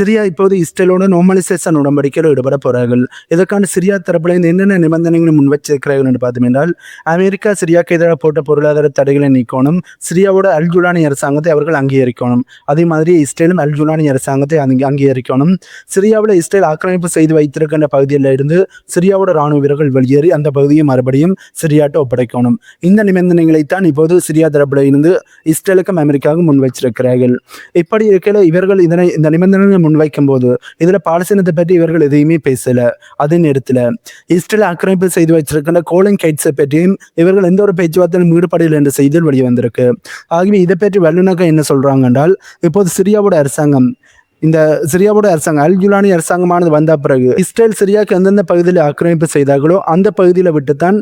Syria இப்போது இஸ்ரேலோடு நோமலைசேஷன் உடன்படிக்கையில் ஈடுபட போறார்கள். இதற்கான சிரியா தரப்பில் இருந்து என்னென்ன நிபந்தனைகளை முன் வச்சிருக்கிறார்கள் என்று பார்த்தோம் அமெரிக்கா சிரியாக்கு எதிராக போட்ட பொருளாதார தடைகளை நீக்கணும் சிரியாவோட அல்ஜுலானி அரசாங்கத்தை அவர்கள் அங்கீகரிக்கணும். அதே மாதிரி இஸ்ரேலும் அல்ஜுலானி அரசாங்கத்தை அங்கீகரிக்கணும். சிரியாவில் இஸ்ரேல் ஆக்கிரமிப்பு செய்து வைத்திருக்கின்ற பகுதியில் இருந்து சிரியாவோட ராணுவ வீரர்கள் வெளியேறி அந்த பகுதியை மறுபடியும் சிரியாட்ட ஒப்படைக்கணும். இந்த நிபந்தனைகளைத்தான் இப்போது சிரியா தரப்பில் இருந்து இஸ்ரேலுக்கும் அமெரிக்காவுக்கும் முன் வச்சிருக்கிறார்கள் இப்படி இருக்கையில் இவர்கள் இதனை இந்த நிபந்தனைகளை முன்வைக்கும் போது இதுல பாலஸ்தீனத்தை பற்றி இவர்கள் எதையுமே பேசல. அதே நேரத்துல இஸ்ரேல் ஆக்கிரமிப்பு செய்து வச்சிருக்கிற கோலிங் கைட்ஸை பற்றியும் இவர்கள் எந்த ஒரு பேச்சுவார்த்தையிலும் ஈடுபடவில்லை என்ற செய்தியில் வெளியே வந்திருக்கு ஆகவே இதை பற்றி வல்லுநர்கள் என்ன சொல்றாங்க என்றால் இப்போது சிரியாவோட அரசாங்கம் இந்த சிரியாவோட அரசாங்கம் அல் ஜுலானி அரசாங்கமானது வந்த பிறகு இஸ்ரேல் சிரியாவுக்கு எந்தெந்த பகுதியில் ஆக்கிரமிப்பு செய்தார்களோ அந்த பகுதியில் விட்டுத்தான்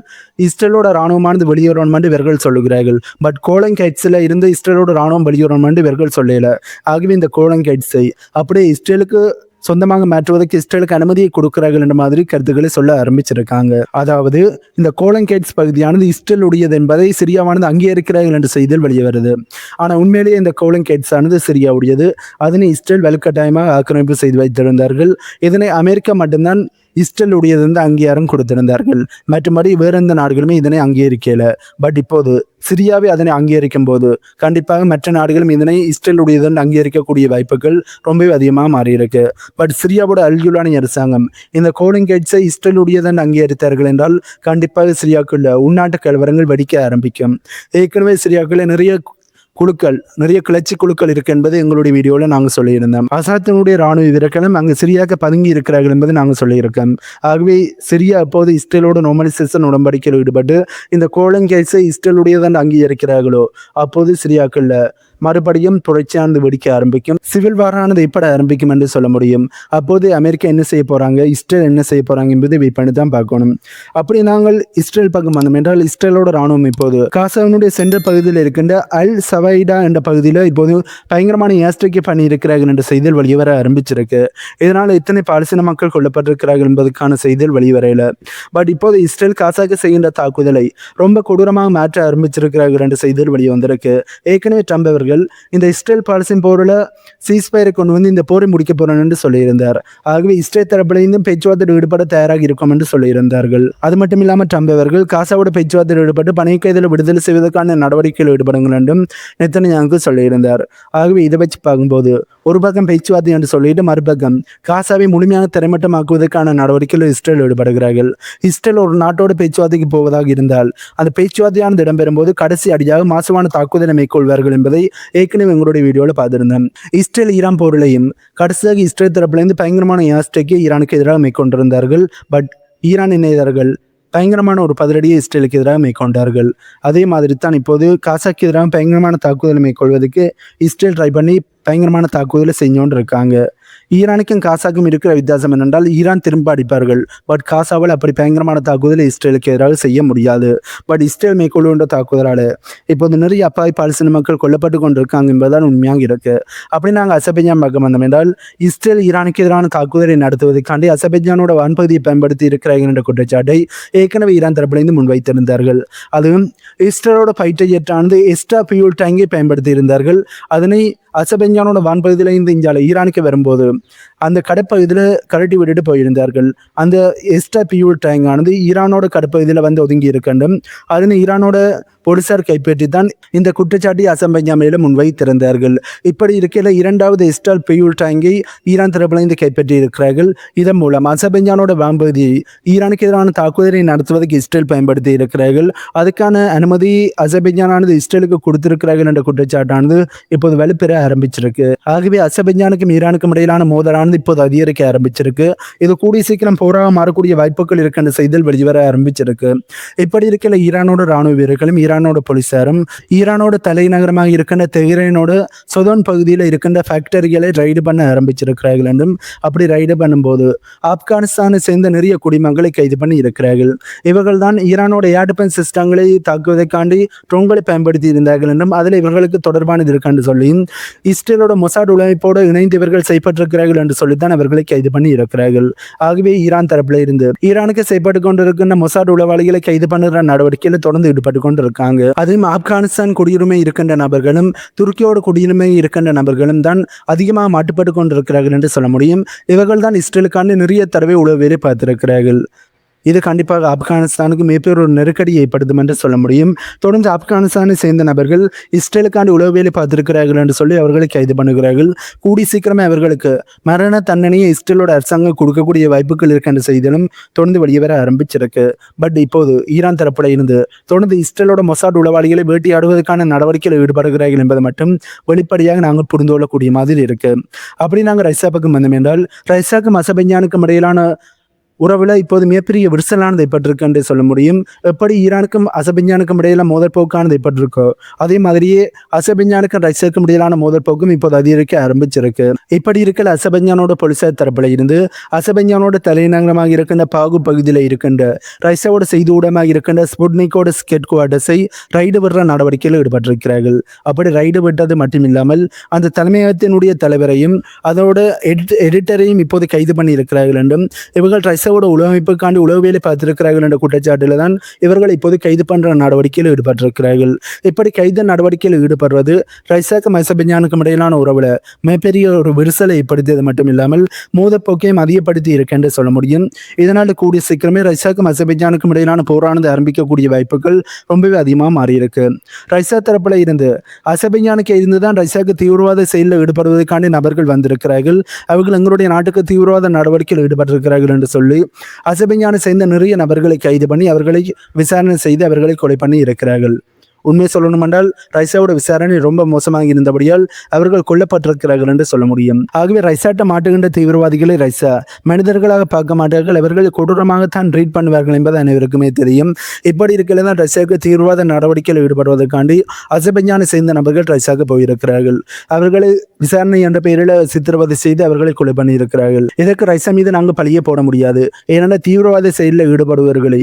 இஸ்ரேலோட ராணுவமானது வெளியேறணும் என்று இவர்கள் சொல்லுகிறார்கள். பட் கோலங் கைட்ஸில் இருந்து இஸ்ரேலோட ராணுவம் வெளியேறணும் என்று இவர்கள் சொல்லல. ஆகவே இந்த கோலங் கைட்ஸை அப்படியே இஸ்ரேலுக்கு சொந்தமாக மாற்றுவதற்கு இஸ்ரேலுக்கு அனுமதியை கொடுக்கிறார்கள் என்ற மாதிரி கருத்துக்களை சொல்ல ஆரம்பிச்சிருக்காங்க. அதாவது இந்த கோலங்கேட்ஸ் பகுதியானது இஸ்ரேல் உடையது என்பதை சிரியாவானது அங்கீகரிக்கிறார்கள் என்ற செய்தியில் வெளியே வருது. ஆனால் உண்மையிலேயே இந்த கோலங்கேட்ஸ் ஆனது சிரியா உடையது அதனை இஸ்ரேல் வலுக்கட்டாயமாக ஆக்கிரமிப்பு செய்து வைத்திருந்தார்கள். இதனை அமெரிக்கா மட்டும்தான் இஸ்ரேலுடையது வந்து அங்கீகாரம் கொடுத்திருந்தார்கள். மற்றபடி வேறு எந்த நாடுகளுமே இதனை அங்கீகரிக்கல. பட் இப்போது சிரியாவை அதனை அங்கீகரிக்கும் போது கண்டிப்பாக மற்ற நாடுகளும் இதனை இஸ்ரேல் அங்கீகரிக்கக்கூடிய வாய்ப்புகள் ரொம்பவே அதிகமாக மாறியிருக்கு. பட் சிரியாவோட அல்ஜுலானி அரசாங்கம் இந்த கோலிங் கேட்ஸை இஸ்ரேல் உடையதன் அங்கீகரித்தார்கள் என்றால் கண்டிப்பாக சிரியாக்குள்ள உள்நாட்டு கலவரங்கள் வெடிக்க ஆரம்பிக்கும். ஏற்கனவே சிரியாக்குள்ள நிறைய குழுக்கள் நிறைய கிளர்ச்சி குழுக்கள் இருக்கு என்பது எங்களுடைய வீடியோவில் நாங்கள் சொல்லியிருந்தோம். அசாத்தினுடைய ராணுவ வீரர்களும் அங்கு சிரியாவுக்கு பதுங்கி இருக்கிறார்கள் என்பது நாங்கள் சொல்லியிருக்கோம். ஆகவே சிரியா அப்போது இஸ்ரேலோட நோமலைசேஷன் உடன்படிக்கையில் ஈடுபட்டு இந்த கோலங்கேஸை இஸ்ரேலுடையதான் அங்கீகரிக்கிறார்களோ அப்போது சிரியாக்குள்ள மறுபடியும் தொடர்ச்சியானது வெடிக்க ஆரம்பிக்கும். சிவில் வாரானது எப்பட ஆரம்பிக்கும் என்று சொல்ல முடியும். அப்போது அமெரிக்கா என்ன செய்ய போறாங்க? இஸ்ரேல் என்ன செய்ய போறாங்க என்பதை வெயிட் பண்ணி தான் பார்க்கணும். அப்படி நாங்கள் இஸ்ரேல் பக்கம் வந்தோம். என்றால் இஸ்ரேலோட ராணுவம் இப்போது காசாவினுடைய சென்ற பகுதியில் இருக்கின்ற அல் சவைடா என்ற பகுதியில் இப்போது பயங்கரமான ஏஸ்ட்ரிக்கை பண்ணி இருக்கிறார்கள் என்ற செய்தியில் வெளிவர ஆரம்பிச்சிருக்கு. இதனால் இத்தனை பாலஸ்தீன மக்கள் கொல்லப்பட்டிருக்கிறார்கள் என்பதற்கான செய்தியில் வெளிவரையில பட் இப்போது இஸ்ரேல் காசாக்கு செய்கின்ற தாக்குதலை ரொம்ப கொடூரமாக மாற்ற ஆரம்பிச்சிருக்கிறார்கள் என்ற செய்தியில் வெளியே வந்திருக்கு ஏற்கனவே ட்ரம்ப் அவர்கள் இந்த இஸ்ரேல் பாலஸ்தீன் போரில் சீஸ்பயரை கொண்டு வந்து இந்த போரை முடிக்க போகிறோம் என்று சொல்லியிருந்தார். ஆகவே இஸ்ரேல் தரப்பிலிருந்தும் பேச்சுவார்த்தை ஈடுபட தயாராக இருக்கும் என்று சொல்லியிருந்தார்கள். அது மட்டும் இல்லாமல் ட்ரம்ப் அவர்கள் காசாவோட பேச்சுவார்த்தையில் ஈடுபட்டு பணி கைதில் விடுதலை செய்வதற்கான நடவடிக்கையில் ஈடுபடுங்கள் என்றும் நெத்தனியாவுக்கு சொல்லியிருந்தார். ஆகவே இதை வச்சு பார்க்கும்போது ஒரு பக்கம் பேச்சுவார்த்தை என்று சொல்லிட்டு மறுபக்கம் காசாவை முழுமையாக திரைமட்டமாக்குவதற்கான நடவடிக்கையில் இஸ்ரேல் ஈடுபடுகிறார்கள். இஸ்ரேல் ஒரு நாட்டோட பேச்சுவார்த்தைக்கு போவதாக இருந்தால் அந்த பேச்சுவார்த்தையானது இடம்பெறும்போது கடைசி அடியாக மாசுவான தாக்குதலை மேற்கொள்வார்கள் என்பதை ஏற்கனவே எங்களுடைய வீடியோவில் பார்த்துருந்தேன். இஸ்ரேல் ஈரான் போரிலையும் கடைசியாக இஸ்ரேல் தரப்புலேருந்து பயங்கரமான ஏஸ்ட்ரிக்கை ஈரானுக்கு எதிராக மேற்கொண்டிருந்தார்கள். பட் ஈரான் இணையதார்கள் பயங்கரமான ஒரு பதிலடியை இஸ்ரேலுக்கு எதிராக மேற்கொண்டார்கள். அதே மாதிரி தான் இப்போது காசாக்கு எதிராக பயங்கரமான தாக்குதலை மேற்கொள்வதற்கு இஸ்ரேல் ட்ரை பண்ணி பயங்கரமான தாக்குதலை செஞ்சோன்னு இருக்காங்க ஈரானுக்கும் காசாக்கும் இருக்கிற வித்தியாசம் என்னென்றால் ஈரான் திரும்ப அடிப்பார்கள். பட் காசாவில் அப்படி பயங்கரமான தாக்குதலை இஸ்ரேலுக்கு எதிராக செய்ய முடியாது. பட் இஸ்ரேல் மேற்கொள்ளுன்ற தாக்குதலால் இப்போது நிறைய அப்பாவி பாலஸ்தீன மக்கள் கொல்லப்பட்டு கொண்டிருக்காங்க என்பதுதான் உண்மையாக இருக்கு. அப்படி நாங்கள் அசபெஞ்சான் பார்க்க வந்தோம் என்றால் இஸ்ரேல் ஈரானுக்கு எதிரான தாக்குதலை நடத்துவதற்காண்டி அசபெஞ்சானோட வான்பகுதியை பயன்படுத்தி இருக்கிறார்கள் என்ற குற்றச்சாட்டை ஏற்கனவே ஈரான் தரப்பிலிருந்து முன்வைத்திருந்தார்கள். அதுவும் இஸ்ரேலோட ஃபைட்டர் ஜெட்டானது எக்ஸ்ட்ரா பியூல் டேங்கை பயன்படுத்தி இருந்தார்கள். அதனை அசபெஞ்சானோட வான்பகுதியிலிருந்து இந்தியாவில் ஈரானுக்கு வரும்போது அந்த கடற்பகுதியில் கரட்டி விட்டுட்டு போயிருந்தார்கள். அந்த எஸ்டா பியூல் டேங்கானது ஈரானோட கடற்பகுதியில் வந்து ஒதுங்கி இருக்கண்டும் அதனை ஈரானோட போலீசார் கைப்பற்றி தான் இந்த குற்றச்சாட்டை அசம்பஞ்சா மேலும் முன்வைத்திருந்தார்கள். இப்படி இருக்கையில் இரண்டாவது இஸ்டால் பியூல் டேங்கை ஈரான் தரப்பிலிருந்து கைப்பற்றி இருக்கிறார்கள் இதன் மூலம் அசபெஞ்சானோட வான்பகுதியை ஈரானுக்கு எதிரான தாக்குதலை நடத்துவதற்கு இஸ்ரேல் பயன்படுத்தி இருக்கிறார்கள் அதுக்கான அனுமதி அசபெஞ்சானானது இஸ்ரேலுக்கு கொடுத்திருக்கிறார்கள் என்ற குற்றச்சாட்டானது இப்போது வலுப்பெற ஆரம்பிச்சிருக்கு. ஆகவே அசபெஞ்சானுக்கும் ஈரானுக்கும் இடையிலான மோதலானது இப்போது அதிகரிக்க ஆரம்பிச்சிருக்கு. இது கூடிய சீக்கிரம் போராக மாறக்கூடிய வாய்ப்புகள் இருக்கின்ற செய்தல் செய்தியில் வெளிவர ஆரம்பிச்சிருக்கு. இப்படி இருக்கையில் ஈரானோட ராணுவ வீரர்களும் ஈரானோட போலீசாரும் ஈரானோட தலைநகரமாக இருக்கின்ற தெஹ்ரைனோட சொதோன் பகுதியில் இருக்கின்ற ஃபேக்டரிகளை ரைடு பண்ண ஆரம்பிச்சிருக்கிறார்கள் என்றும் அப்படி ரைடு பண்ணும்போது ஆப்கானிஸ்தானை சேர்ந்த நிறைய குடிமக்களை கைது பண்ணி இருக்கிறார்கள். இவர்கள் தான் ஈரானோட ஏர் சிஸ்டங்களை தாக்குவதற்காண்டி ட்ரோன்களை பயன்படுத்தி இருந்தார்கள் என்றும் அதில் இவர்களுக்கு தொடர்பானது இருக்கான்னு சொல்லி இஸ்ரேலோட மொசாட் உழைப்போடு இணைந்து இவர்கள் செய்யப்பட்டிருக்கிறார்கள் என்று சொல்லித்தான் அவர்களை கைது பண்ணி இருக்கிறார்கள். ஆகவே ஈரான் தரப்பில் இருந்து ஈரானுக்கு செய்யப்பட்டு கொண்டிருக்கின்ற மொசாட் உளவாளிகளை கைது பண்ணுற நடவடிக்கையில் தொடர்ந்து ஈடுபட்டு கொண்டிருக்காங்க. அதுவும் ஆப்கானிஸ்தான் பாகிஸ்தான் குடியுரிமை இருக்கின்ற நபர்களும் துருக்கியோட குடியுரிமை இருக்கின்ற நபர்களும் தான் அதிகமாக மாட்டுப்பட்டு கொண்டிருக்கிறார்கள் என்று சொல்ல முடியும். இவர்கள் தான் இஸ்ரேலுக்கான நிறைய தடவை உளவு பார்த்திருக்கிறார்கள். இது கண்டிப்பாக ஆப்கானிஸ்தானுக்கு மிகப்பெரிய ஒரு நெருக்கடியை ஏற்படுத்தும் என்று சொல்ல முடியும். தொடர்ந்து ஆப்கானிஸ்தானை சேர்ந்த நபர்கள் இஸ்ரேலுக்கான உளவு வேலை பார்த்திருக்கிறார்கள் என்று சொல்லி அவர்களை கைது பண்ணுகிறார்கள். கூடி சீக்கிரமே அவர்களுக்கு மரண தண்டனையை இஸ்ரேலோட அரசாங்கம் கொடுக்கக்கூடிய வாய்ப்புகள் இருக்கின்ற செய்திகளும் தொடர்ந்து வெளியே வர ஆரம்பிச்சிருக்கு. பட் இப்போது ஈரான் தரப்புல இருந்து தொடர்ந்து இஸ்ரேலோட மொசாட் உளவாளிகளை வேட்டையாடுவதற்கான நடவடிக்கையில் ஈடுபடுகிறார்கள் என்பதை மட்டும் வெளிப்படையாக நாங்கள் புரிந்து கொள்ளக்கூடிய மாதிரி இருக்கு. அப்படி நாங்கள் ரைசா பக்கம் வந்தோம் என்றால் ரைசாக்கும் அசபஞ்சானுக்கும் இடையிலான உறவில் இப்போது மிகப்பெரிய விரிசலானது ஏற்பட்டிருக்கு என்று சொல்ல முடியும். எப்படி ஈரானுக்கும் அசபிஞ்சானுக்கும் இடையில மோதல் போக்கானது ஏற்பட்டிருக்கோ அதே மாதிரியே அசபிஞ்சானுக்கும் ரஷ்யாவுக்கும் இடையிலான மோதல் போக்கும் இப்போது அதிகரிக்க ஆரம்பிச்சிருக்கு. இப்படி இருக்கிற அசபஞ்சானோட போலீசார் தரப்பில் இருந்து அசபஞ்சானோட தலைநகரமாக இருக்கின்ற பாகு பகுதியில் இருக்கின்ற ரஷ்யாவோட செய்தி ஊடகமாக இருக்கின்ற ஸ்புட்னிக்கோட ஸ்கெட் குவார்டர்ஸை ரைடு விடுற நடவடிக்கையில் ஈடுபட்டிருக்கிறார்கள். அப்படி ரைடு விட்டது மட்டுமில்லாமல் அந்த தலைமையகத்தினுடைய தலைவரையும் அதோட எடிட் எடிட்டரையும் இப்போது கைது பண்ணி இருக்கிறார்கள் என்றும் இவர்கள் ரஷ்யாவோட உளவமைப்புக்காண்டி உளவு வேலை பார்த்திருக்கிறார்கள் என்ற குற்றச்சாட்டில் தான் இவர்கள் இப்போது கைது பண்ற நடவடிக்கையில் ஈடுபட்டிருக்கிறார்கள். இப்படி கைது நடவடிக்கையில் ஈடுபடுவது ரைசாக்கும் மைசபெஞ்சானுக்கும் இடையிலான உறவுல மிகப்பெரிய ஒரு விரிசலை ஏற்படுத்தியது மட்டும் இல்லாமல் மூதப்போக்கையும் அதிகப்படுத்தி இருக்கென்று சொல்ல முடியும். இதனால் கூடிய சீக்கிரமே ரைசாக்கும் அசபெஞ்சானுக்கும் இடையிலான போரானது ஆரம்பிக்கக்கூடிய வாய்ப்புகள் ரொம்பவே அதிகமாக மாறியிருக்கு. ரைசா தரப்புல இருந்து அசபெஞ்சானுக்கு இருந்து தான் ரைசாக்கு தீவிரவாத செயலில் ஈடுபடுவதற்கான நபர்கள் வந்திருக்கிறார்கள். அவர்கள் எங்களுடைய நாட்டுக்கு தீவிரவாத நடவடிக்கையில் ஈடுபட்டிருக்கிறார்கள் என்று சொல்லி அசபெஞ்சானை சேர்ந்த நிறைய நபர்களை கைது பண்ணி அவர்களை விசாரணை செய்து அவர்களை கொலை பண்ணி இருக்கிறார்கள். உண்மை சொல்லணும் என்றால் ரைசாவோட விசாரணை ரொம்ப மோசமாக இருந்தபடியால் அவர்கள் கொல்லப்பட்டிருக்கிறார்கள் என்று சொல்ல முடியும். ஆகவே ரைசாட்ட மாட்டுகின்ற தீவிரவாதிகளை ரைசா மனிதர்களாக பார்க்க மாட்டார்கள் அவர்கள் கொடூரமாகத்தான் ட்ரீட் பண்ணுவார்கள் என்பது அனைவருக்குமே தெரியும். இப்படி இருக்கிறது தான் ரஷ்யாவுக்கு தீவிரவாத நடவடிக்கையில் ஈடுபடுவதற்காண்டி அசபஞ்சானை சேர்ந்த நபர்கள் ரஷ்யாவுக்கு போயிருக்கிறார்கள். அவர்களை விசாரணை என்ற பெயரில் சித்திரவதை செய்து அவர்களை கொலை பண்ணியிருக்கிறார்கள். இதற்கு ரைசா மீது நாங்கள் பழிய போட முடியாது. ஏனென்றால் தீவிரவாத செயலில் ஈடுபடுபவர்களை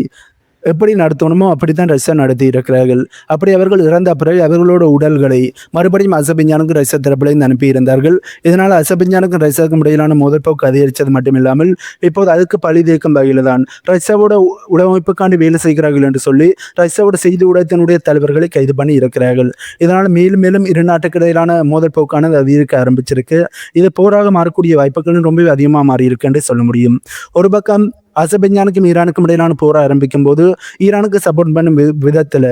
எப்படி நடத்தணுமோ அப்படித்தான் ரஷ்யா நடத்தி இருக்கிறார்கள். அப்படி அவர்கள் இறந்த பிறகு அவர்களோட உடல்களை மறுபடியும் அசபிஞ்சானுக்கும் ரஷ்யா தரப்பிலிருந்து அனுப்பியிருந்தார்கள் இதனால் அசபிஞ்சானுக்கும் ரஷ்யாவுக்கும் இடையிலான முதற்போக்கு அதிகரித்தது மட்டும் இல்லாமல் இப்போது அதுக்கு பழி தேக்கும் வகையில் தான் ரஷ்யாவோட உடமைப்புக்காண்டி வேலை செய்கிறார்கள் என்று சொல்லி ரஷ்யாவோட செய்தி ஊடகத்தினுடைய தலைவர்களை கைது பண்ணி இருக்கிறார்கள். இதனால் மேலும் மேலும் இரு நாட்டுக்கு இடையிலான மோதல் போக்கானது அதிகரிக்க ஆரம்பிச்சிருக்கு. இது போராக மாறக்கூடிய வாய்ப்புகளும் ரொம்பவே அதிகமாக மாறியிருக்கு என்று சொல்ல முடியும். ஒரு பக்கம் அசபெஞ்சானுக்கும் ஈரானுக்கும் இடையிலான போர் ஆரம்பிக்கும் போது ஈரானுக்கு சப்போர்ட் பண்ணும் விதத்தில்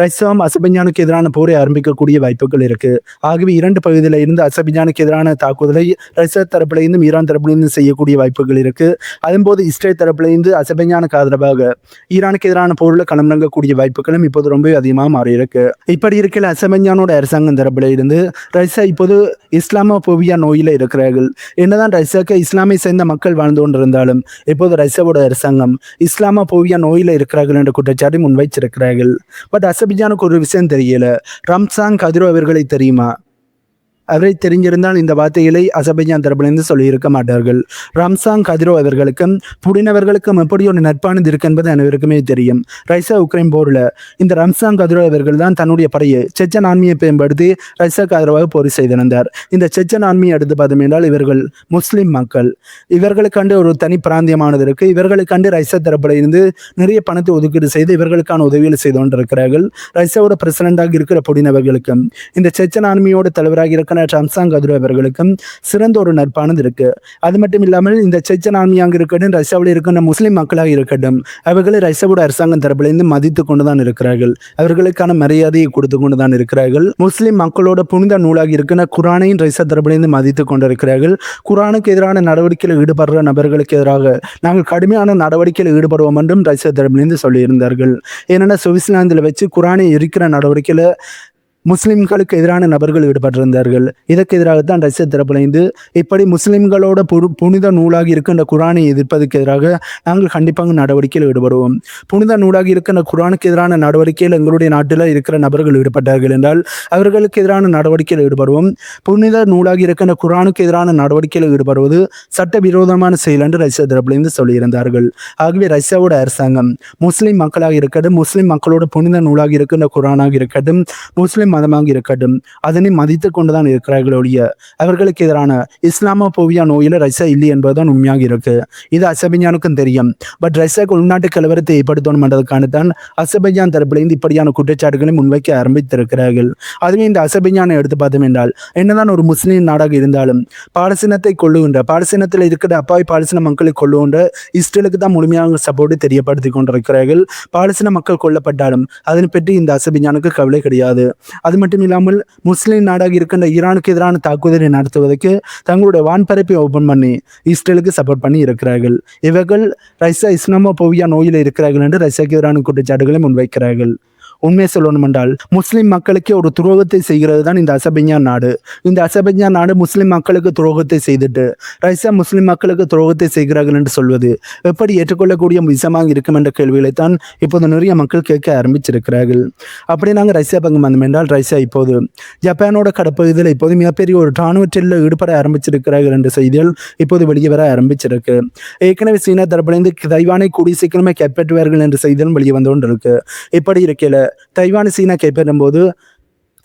ரஷ்யாவும் அசபஞ்சானுக்கு எதிரான போரை ஆரம்பிக்கக்கூடிய வாய்ப்புகள் இருக்கு. ஆகவே இரண்டு பகுதியில் இருந்து அசபஞ்சானுக்கு எதிரான தாக்குதலை ரஷ்யா தரப்புல இருந்தும் ஈரான் தரப்புல இருந்தும் செய்யக்கூடிய வாய்ப்புகள் இருக்கு. அதன்போது இஸ்ரேல் தரப்புல இருந்து அசபஞ்சானுக்கு ஆதரவாக ஈரானுக்கு எதிரான போரில் களமிறங்கக்கூடிய வாய்ப்புகளும் இப்போது ரொம்பவே அதிகமாக மாறி இருக்கு. இப்படி இருக்கிற அசபஞ்சானோட அரசாங்கம் தரப்புல இருந்து ரஷ்யா இப்போது இஸ்லாமோபியா நோயில இருக்கிறார்கள். என்னதான் ரஷ்யாவுக்கு இஸ்லாமை சேர்ந்த மக்கள் வாழ்ந்து கொண்டிருந்தாலும் இப்போது ரஷ்யாவோட அரசாங்கம் இஸ்லாமோபியா நோயில இருக்கிறார்கள் என்ற குற்றச்சாட்டை முன்வைச்சிருக்கிறார்கள் பட் சபிஜானுக்கு ஒரு விஷயம் தெரியல ரம்சாங் கதிரோ அவர்களை தெரியுமா? அவரை தெரிஞ்சிருந்தால் இந்த வார்த்தைகளை அசபைஜான் தரப்பிலிருந்து சொல்லியிருக்க மாட்டார்கள். ரம்சாங் கதிரோ அவர்களுக்கும் புடினவர்களுக்கும் எப்படி ஒரு நட்பானது இருக்கு என்பது அனைவருக்குமே தெரியும். ரைசா உக்ரைன் போரில் இந்த ரம்சாங் கதிரோ அவர்கள் தான் தன்னுடைய படையை செச்சன் ஆண்மையை பயன்படுத்தி ரைசா கதிரோவாக போர் செய்திருந்தார். இந்த செச்சன் ஆண்மையை எடுத்து பார்த்தோம் என்றால் இவர்கள் முஸ்லிம் மக்கள். இவர்களுக்காண்டு ஒரு தனி பிராந்தியமானது இருக்கு. இவர்களுக்காண்டு ரைசா தரப்புல இருந்து நிறைய பணத்தை ஒதுக்கீடு செய்து இவர்களுக்கான உதவிகள் செய்து கொண்டிருக்கிறார்கள். ரைசாவோட பிரசிடண்டாக இருக்கிற புடினவர்களுக்கும் இந்த செச்சன் ஆன்மியோட தலைவராக இருக்கிற ரம்சாங் கதுரு அவர்களுக்கும் சிறந்த ஒரு நட்பானது இருக்கு. அது மட்டும் இல்லாமல் இந்த செச்சன் ஆர்மியாக இருக்கட்டும் ரஷ்யாவில் இருக்கின்ற முஸ்லீம் மக்களாக இருக்கட்டும் அவர்களை ரஷ்யாவோட அரசாங்கம் தரப்பிலிருந்து மதித்து கொண்டு தான் இருக்கிறார்கள். அவர்களுக்கான மரியாதையை கொடுத்து கொண்டு தான் இருக்கிறார்கள். முஸ்லீம் மக்களோட புனித நூலாக இருக்கின்ற குரானையும் ரஷ்யா தரப்பிலிருந்து மதித்து கொண்டிருக்கிறார்கள். குரானுக்கு எதிரான நடவடிக்கையில் ஈடுபடுற நபர்களுக்கு எதிராக நாங்கள் கடுமையான நடவடிக்கையில் ஈடுபடுவோம் என்றும் ரஷ்யா தரப்பிலிருந்து சொல்லியிருந்தார்கள். ஏன்னா சுவிட்சர்லாந்தில் வச்சு குரானை இருக்கிற நடவடிக்கையில் முஸ்லிம்களுக்கு எதிரான நபர்கள் ஈடுபட்டிருந்தார்கள். இதற்கு எதிராக தான் ரஷ்ய தரப்பிலிருந்து இப்படி முஸ்லிம்களோட புரு புனித நூலாக இருக்கின்ற குரானை எதிர்ப்பதற்கு எதிராக நாங்கள் கண்டிப்பாக நடவடிக்கையில் ஈடுபடுவோம். புனித நூலாக இருக்கின்ற குரானுக்கு எதிரான நடவடிக்கையில் எங்களுடைய நாட்டில் இருக்கிற நபர்கள் ஈடுபட்டார்கள் என்றால் அவர்களுக்கு எதிரான நடவடிக்கையில் ஈடுபடுவோம். புனித நூலாக இருக்கின்ற குரானுக்கு எதிரான நடவடிக்கையில் ஈடுபடுவது சட்டவிரோதமான செயல் என்று ரஷ்ய தரப்பிலிருந்து சொல்லியிருந்தார்கள். ஆகவே ரஷ்யாவோட அரசாங்கம் முஸ்லிம் மக்களாக இருக்கட்டும் முஸ்லிம் மக்களோட புனித நூலாக இருக்கின்ற குரானாக இருக்கட்டும் முஸ்லிம் மதமாக இருக்கட்டும் அதனை மதித்து கொண்டுதான் இருக்கிறார்கள் ஒழிய அவர்களுக்கு எதிரான இஸ்லாமோபோவியா நோயில் ரஷ்யா இல்லை என்பதுதான் உண்மையாக இருக்கு இது அசபைஞானுக்கும் தெரியும். பட் ரஷ்யாவுக்கு உள்நாட்டு கலவரத்தை ஏற்படுத்தணும் என்றதுக்கான தான் அசபைஜான் தரப்பிலிருந்து இப்படியான குற்றச்சாட்டுகளை முன்வைக்க ஆரம்பித்திருக்கிறார்கள். அதுவே இந்த அசபைஜானை எடுத்து பார்த்தோம் என்றால் என்னதான் ஒரு முஸ்லீம் நாடாக இருந்தாலும் பாலசீனத்தை கொள்ளுகின்ற பாலஸ்தீனத்தில் இருக்கிற அப்பாவி பாலஸ்தீன மக்களை கொள்ளுகின்ற இஸ்ரேலுக்கு தான் முழுமையாக சப்போர்ட்டு தெரியப்படுத்தி கொண்டிருக்கிறார்கள். பாலஸ்தீன மக்கள் கொல்லப்பட்டாலும் அதனை பற்றி இந்த அசபைஜானுக்கு கவலை கிடையாது. அது மட்டும் இல்லாமல் முஸ்லீம் நாடாக இருக்கின்ற ஈரானுக்கு எதிரான தாக்குதலை நடத்துவதற்கு தங்களுடைய வான்பரப்பை ஓபன் பண்ணி இஸ்ரேலுக்கு சப்போர்ட் பண்ணி இருக்கிறார்கள். இவர்கள் ரஷ்யா இஸ்லாமோபோவியா நோயில் இருக்கிறார்கள் என்று ரஷ்யாவுக்கு எதிரான குற்றச்சாட்டுகளை முன்வைக்கிறார்கள். உண்மையை சொல்லணும் என்றால் முஸ்லிம் மக்களுக்கே ஒரு துரோகத்தை செய்கிறது தான் இந்த அசபைஞான் நாடு. இந்த அசபைஞான் நாடு முஸ்லிம் மக்களுக்கு துரோகத்தை செய்துட்டு ரஷ்யா முஸ்லிம் மக்களுக்கு துரோகத்தை செய்கிறார்கள் என்று சொல்வது எப்படி ஏற்றுக்கொள்ளக்கூடிய விஷயமாக இருக்கும் என்ற கேள்விகளை தான் இப்போது நிறைய மக்கள் கேட்க ஆரம்பிச்சிருக்கிறார்கள். அப்படி நாங்கள் ரஷ்யா பங்கம் வந்தோம் என்றால் ரஷ்யா இப்போது ஜப்பானோட கடப்பகுதியில் இப்போது மிகப்பெரிய ஒரு இராணுவற்றில் ஈடுபட ஆரம்பிச்சிருக்கிறார்கள் என்ற செய்திகள் இப்போது வெளியே வர ஆரம்பிச்சிருக்கு. ஏற்கனவே சீனா தரப்பிலிருந்து தைவானை கூடிய சீக்கிரமே கைப்பற்றுவார்கள் என்ற செய்திகளும் வெளியே வந்து கொண்டிருக்கு. இப்படி இருக்கையில் தைவான் சீனா கைப்பற்றும் போது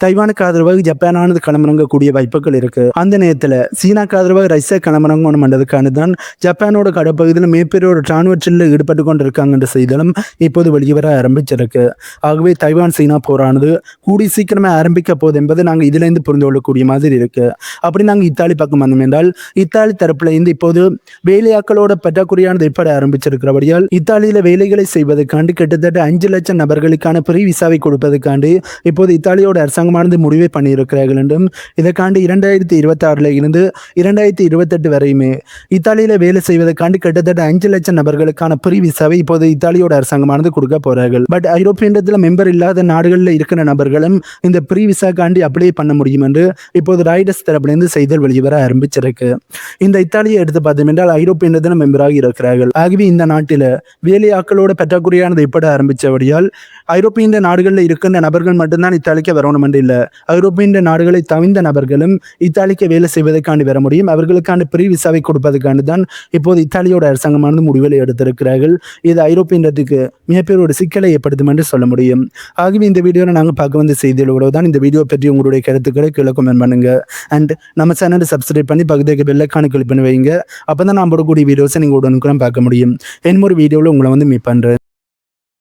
தைவானுக்கு ஆதரவாக ஜப்பானானது களமிறங்கக்கூடிய வாய்ப்புகள் இருக்கு. அந்த நேரத்தில் சீனாக்கு ஆதரவாக ரஷ்யா களமிறங்கணும் என்றதுக்கான தான் ஜப்பானோட கடப்பகுதியில் மிகப்பெரிய ஒரு இராணுவற்றில் ஈடுபட்டு கொண்டு இருக்காங்கன்ற செய்திகளும் இப்போது வெளிவர ஆரம்பிச்சிருக்கு. ஆகவே தைவான் சீனா போரானது கூடி சீக்கிரமே ஆரம்பிக்க போகுது என்பதை நாங்கள் இதுலேருந்து புரிந்து கொள்ளக்கூடிய மாதிரி இருக்கு. அப்படி நாங்கள் இத்தாலி பக்கம் வந்தோம் என்றால் இத்தாலி தரப்புல இருந்து இப்போது வேலையாக்களோட பற்றாக்குறையானது ஏற்பட ஆரம்பிச்சிருக்கிறபடியால் இத்தாலியில் வேலைகளை செய்வதற்காண்டி கிட்டத்தட்ட அஞ்சு லட்சம் நபர்களுக்கான பிரி விசாவை கொடுப்பதற்காண்டி இப்போது இத்தாலியோட அரசாங்கமானது முடிவை பண்ணியிருக்கிறார்கள் என்றும் இதற்காண்டு இரண்டாயிரத்தி இருபத்தி ஆறுல இருந்து இரண்டாயிரத்தி இருபத்தெட்டு வரையுமே இத்தாலியில வேலை செய்வதற்காண்டு கிட்டத்தட்ட அஞ்சு லட்சம் நபர்களுக்கான பிரி விசாவை இப்போது இத்தாலியோட அரசாங்கமானது கொடுக்க போறார்கள். பட் ஐரோப்பியன்றத்தில் மெம்பர் இல்லாத நாடுகளில் இருக்கிற நபர்களும் இந்த பிரி விசாக்காண்டி அப்ளை பண்ண முடியும் என்று இப்போது ராய்டஸ் தரப்பிலிருந்து செய்தல் வெளிவர ஆரம்பிச்சிருக்கு. இந்த இத்தாலியை எடுத்து பார்த்தோம் என்றால் ஐரோப்பியத்தில் மெம்பராக இருக்கிறார்கள். ஆகவே இந்த நாட்டில் வேலையாக்களோட பற்றாக்குறையானது இப்பட ஆரம்பித்தபடியால் ஐரோப்பிய நாடுகளில் இருக்கின்ற நபர்கள் மட்டும்தான் இத்தாலிக்கு வரணும் என்று இல்லை. ஐரோப்பிய நாடுகளை தவிந்த நபர்களும் இத்தாலிக்கு வேலை செய்வதற்காண்டி வர முடியும். அவர்களுக்கான பிரி விசாவை கொடுப்பதற்காண்டி தான் இப்போது இத்தாலியோட அரசாங்கமானது முடிவுகளை எடுத்திருக்கிறார்கள். இது ஐரோப்பியத்துக்கு மிகப்பெரிய ஒரு சிக்கலை ஏற்படுத்தும் என்று சொல்ல முடியும். ஆகவே இந்த வீடியோவில் நாங்கள் பார்க்க வந்த செய்திகளோட தான் இந்த வீடியோ பற்றி உங்களுடைய கருத்துக்களை கீழே கமெண்ட் பண்ணுங்க. அண்ட் நம்ம சேனலை சப்ஸ்கிரைப் பண்ணி பகுதிக்கு பெல்லைக்கான கிளிக் பண்ணி வைங்க. அப்போ தான் நான் போடக்கூடிய வீடியோஸை நீங்கள் உடனுக்குடன் பார்க்க முடியும். இன்னொரு வீடியோவில் உங்களை வந்து மீட் பண்ணுறேன்